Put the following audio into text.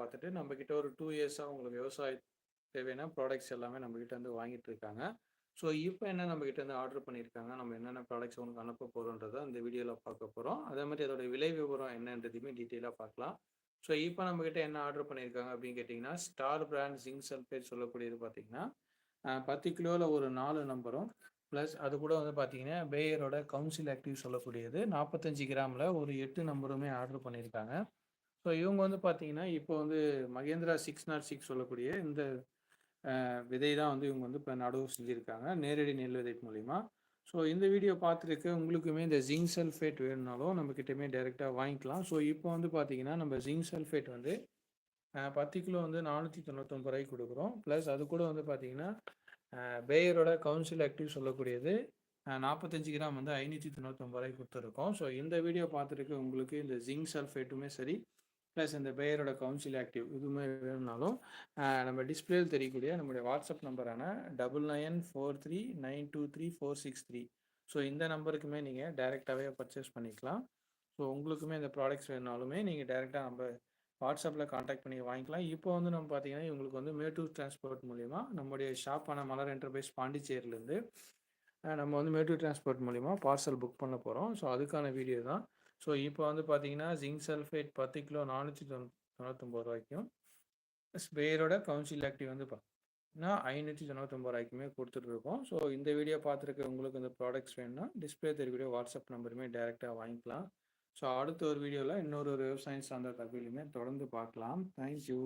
பார்த்துட்டு நம்மக்கிட்ட ஒரு டூ இயர்ஸாக உங்களுக்கு விவசாய தேவையான ப்ராடக்ட்ஸ் எல்லாமே நம்மக்கிட்ட வந்து வாங்கிட்டு இருக்காங்க. ஸோ இப்போ என்ன நம்மக்கிட்ட வந்து ஆர்டர் பண்ணியிருக்காங்க நம்ம என்னென்ன ப்ராடக்ட்ஸ் உங்களுக்கு அனுப்ப போகிறோன்றதை அந்த வீடியோவில் பார்க்க போகிறோம் அதே மாதிரி அதோட விலை விவரம் என்னன்றதையுமே டீட்டெயிலாக பார்க்கலாம். ஸோ இப்போ நம்மக்கிட்ட என்ன ஆர்டர் பண்ணியிருக்காங்க அப்படின்னு கேட்டிங்கன்னா ஸ்டார் பிராண்ட் ஜிங்க் சல்ஃபேட் சொல்லக்கூடியது பார்த்தீங்கன்னா பத்து கிலோவில் ஒரு நாலு நம்பரும் ப்ளஸ் அது கூட வந்து பார்த்தீங்கன்னா பேயரோட கவுன்சில் ஆக்டிவ் சொல்லக்கூடியது. நாற்பத்தஞ்சு கிராமில் ஒரு எட்டு நம்பருமே ஆர்டர் பண்ணியிருக்காங்க ஸோ இவங்க வந்து பார்த்தீங்கன்னா இப்போ வந்து மகேந்திரா சிக்ஸ் நாட் சிக்ஸ் சொல்லக்கூடிய இந்த விதை தான் வந்து இவங்க வந்து இப்போ நடவு செஞ்சுருக்காங்க நேரடி நெல் விதை மூலிமா ஸோ இந்த வீடியோ பார்த்துருக்க உங்களுக்குமே இந்த ஜிங்க் சல்ஃபேட் வேணும்னாலும் நம்மக்கிட்டமே டைரெக்டாக வாங்கிக்கலாம். ஸோ இப்போ வந்து பார்த்தீங்கன்னா நம்ம ஜிங்க் சல்ஃபேட் வந்து பத்து கிலோ வந்து நானூற்றி தொண்ணூத்தொம்பது ரூபாய்க்கு கொடுக்குறோம். ப்ளஸ் அது கூட வந்து பார்த்தீங்கன்னா பேயரோட கவுன்சில் ஆக்டிவ் சொல்லக்கூடியது நாற்பத்தஞ்சு கிராம் வந்து ஐநூற்றி தொண்ணூத்தொம்பது ரூபாய்க்கு கொடுத்துருக்கோம். ஸோ இந்த வீடியோ பார்த்துருக்க உங்களுக்கு இந்த ஜிங்க் சல்ஃபேட்டுமே சரி ப்ளஸ் இந்த பேயரோட கவுன்சில் ஆக்டிவ் இதுவுமே வேணும்னாலும் நம்ம டிஸ்பிளேயில் தெரியக்கூடிய நம்முடைய WhatsApp நம்பரான double nine four three nine two three four six three so இந்த நம்பருக்குமே நீங்கள் டைரெக்டாகவே பர்ச்சேஸ் பண்ணிக்கலாம். ஸோ உங்களுக்குமே இந்த ப்ராடக்ட்ஸ் வேணுனாலுமே நீங்கள் டைரெக்டாக நம்ம வாட்ஸ்அப்பில் காண்டாக்ட் பண்ணி வாங்கிக்கலாம். இப்போ வந்து நம்ம பார்த்தீங்கன்னா இவங்களுக்கு வந்து மேட்டூர் டிரான்ஸ்போர்ட் மூலிமா நம்முடைய ஷாப்பான மலர் என்டர்பிரைஸ் பாண்டிச்சேரியிலேருந்து நம்ம வந்து மேட்டூர் டிரான்ஸ்போர்ட் மூலிமா பார்சல் புக் பண்ண போகிறோம் ஸோ அதுக்கான வீடியோ தான். ஸோ இப்போ வந்து பார்த்தீங்கன்னா ஜிங்க் சல்ஃபேட் பத்து கிலோ நானூற்றி தொண்ணூ தொண்ணூத்தொம்பது ரூபாய்க்கும் ஸ்பேயரோட கவுன்சில் ஆக்டிவ் வந்து பார்த்தீங்கன்னா ஐநூற்றி தொண்ணூத்தொம்பது ரூபாய்க்குமே கொடுத்துட்ருக்கோம் ஸோ இந்த வீடியோ பார்த்துருக்க உங்களுக்கு இந்த ப்ராடக்ட்ஸ் வேணும்னா டிஸ்பிளே தெரியக்கூடிய வாட்ஸ்அப் நம்பருமே டைரெக்டாக வாங்கிக்கலாம். ஸோ அடுத்த ஒரு வீடியோவில் இன்னொரு ஒரு விவசாயம் சார்ந்த தகவலுமே தொடர்ந்து பார்க்கலாம். தேங்க்யூ